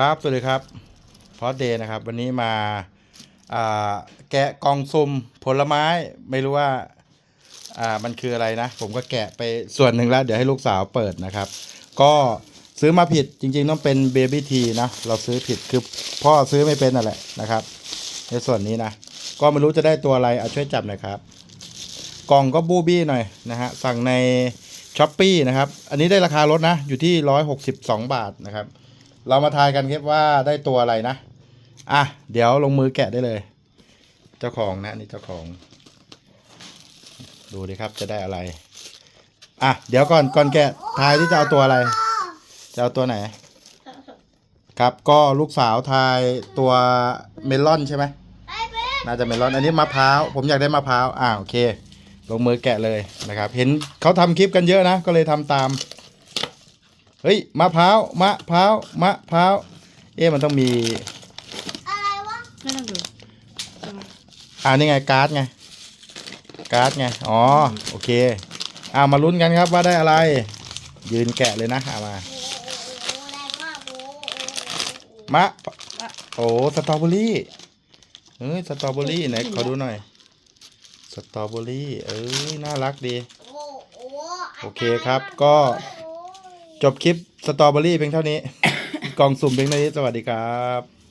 ครับสวัสดีครับพอดเดย์นะครับ วันนี้มาาแกะกล่องซุ่มผลไม้ไม่รู้ว่าอ่ามันคืออะไรนะ ผมก็แกะไปส่วนหนึ่งแล้ว เดี๋ยวให้ลูกสาวเปิดนะครับ ก็ซื้อมาผิดจริงๆต้องเป็นเบบี้ทีนะ เราซื้อผิดคือพ่อซื้อไม่เป็นนั่นแหละนะครับ ในส่วนนี้นะ ก็ไม่รู้จะได้ตัวอะไรเอาช่วยจับหน่อยครับ กล่องก็บูบี้หน่อยนะฮะสั่งในช้อปปีนะครับ อันนี้ได้ราคาลดนะ อยู่ที่ร้อยหกสิบสองบาทนะครับ เรามาทายกันครับว่าได้ตัวอะไรนะ อะ เดี๋ยวลงมือแกะได้เลย เจ้าของนะนี่เจ้าของ ดูดิครับจะได้อะไร อะ เดี๋ยวก่อนก่อนแกะทายที่จะเอาตัวอะไร จะเอาตัวไหน ครับก็ลูกสาวทายตัวเมลอนใช่ไหมน่าจะเมลอนอันนี้มะพร้าวผมอยากได้มะพร้าวอ่าโอเค ลงมือแกะเลยนะครับ เห็นเขาทำคลิปกันเยอะนะ ก็เลยทำตาม เฮ้ยมะพร้าวมะพร้าวมะพร้าวเอ๊ะมันต้องมีอะไรวะไม่ต้องดูอ่านี่ไงการ์ดไงการ์ดไงอ๋อโอเคอ่ามาลุ้นกันครับว่าได้อะไร ยืนแกะเลยนะเอามาโอ้โหแรงมากโอ้โหมะโอ้สตรอเบอรี่เอ้ยสตรอเบอรี่ไหนขอดูหน่อยสตรอเบอรี่เอ้ยน่ารักดี โอ้โหโอเคครับก็ จบคลิปสตรอเบอรี่เพียงเท่านี้ กล่องสุ่มเพียงเท่านี้สวัสดีครับ